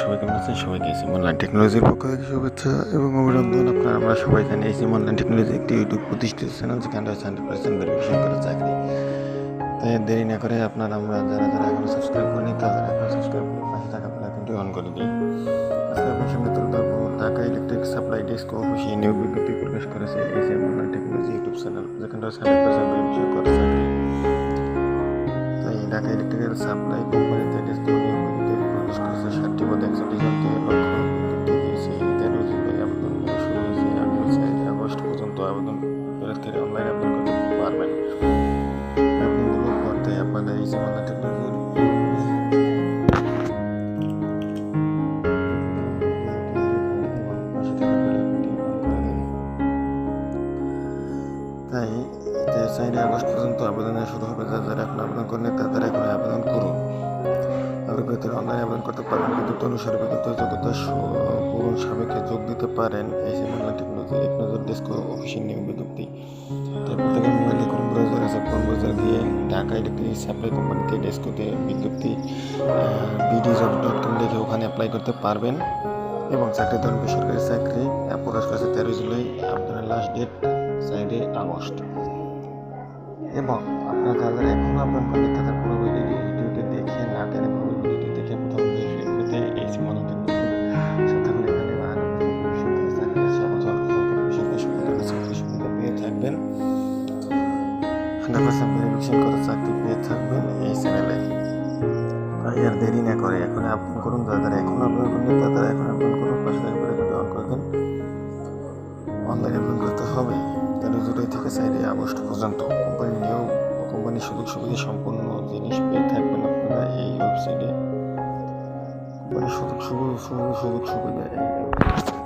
সবাই কেমন আছেন? সবাইকে এসি অনলাইন টেকনোলজির পক্ষ থেকে শুভেচ্ছা এবং অভিনন্দন। আপনার, আমরা সবাই এখানে এসি অনলাইন টেকনোলজি একটি ইউটিউব প্রতিষ্ঠিত চ্যানেল যেখানে রয়েছে হান্ড্রেড পার্সেন্ট ভেরিফিকেশন করে চাকরি। তাই দেরি না করে আপনার, আমরা যারা যারা এখনও সাবস্ক্রাইব করেনি তাদের এখন সাবস্ক্রাইব করে পাশে থাকা বেল আইকনটি অন করে দিই আজকে আপনার সামনে তুলে ধরবো ঢাকা ইলেকট্রিক সাপ্লাই ডেস্ক অফিসে নিয়োগ বিজ্ঞপ্তি প্রকাশ করেছে AC online technology YouTube channel যেখানে রয়েছে হান্ড্রেড পার্সেন্ট ভেরিফিকেশন করে চাকরি। তাই ঢাকা ইলেকট্রিক্যাল সাপ্লাই কোম্পানিতে ডেস্ক নিয়োগ করেছে ষাটটি পদে একষট্টি জনকে লক্ষ্য করতে দিয়েছে তেরো জুলাই আবেদন শুরু হয়েছে। আগামী চার আগস্ট পর্যন্ত আবেদন প্রার্থীরা অনলাইন আবেদন করতে পারবেন। আবেদনগুলো করতে আপনাদের এই সমাধান তাই চারই আগস্ট পর্যন্ত আবেদন শুরু হবে যারা এখন আবেদন করেন তাদের এখন আবেদন করুন। আবেদন অনলাইন আবেদন করতে পারেন, বিদ্যুৎ অনুসারে বিদ্যুৎ যোগ্যতা পূরণ সাবেকে যোগ দিতে পারেন। এই যে অনলাইন টেকনোলজি নজর ডেস্ক অফিসের নিয়োগ বিজ্ঞপ্তি। তারপর থেকে মোবাইলে কোন ব্রাউজার আছে, কোন ব্রাউজার দিয়ে ঢাকা ইলেকট্রিক সাপ্লাই কোম্পানিতে ডেস্কতে বিজ্ঞপ্তি বিডি জব ডট কম লিখে ওখানে অ্যাপ্লাই করতে পারবেন। এবং চাকরি ধরুন, বেসরকারি চাকরি প্রকাশ করেছে তেরোই জুলাই আবেদনের লাস্ট ডেট চারই আগস্ট এবং আপনার যাদের এখনও আবেদন করতে তাদের পুরো ভিডিওটি দেখে না টেনে পুরো ভিডিওটি দেখে প্রথম পেতে এই করে চাকরি সুবিধা পেয়ে থাকবেন হান্ড্রেড করে চাকরি পেয়ে থাকবেন এই আর দেরি না করে এখন আবেদন করুন যাদের এখনও আবেদন করেন তাদের এখন আবেদন করুন পাশে রেকর্ডে অন করে অনলাইনে আবেদন করতে হবে তেরো জুলাই থেকে চাইলে আগস্ট পর্যন্ত কোম্পানি নিয়োগ ও কোম্পানির সুযোগ সুবিধা সম্পূর্ণ জিনিস পেয়ে থাকবেন আমরা এই ওয়েবসাইটে মানে সুযোগ সুবিধা সুযোগ সুবিধা এই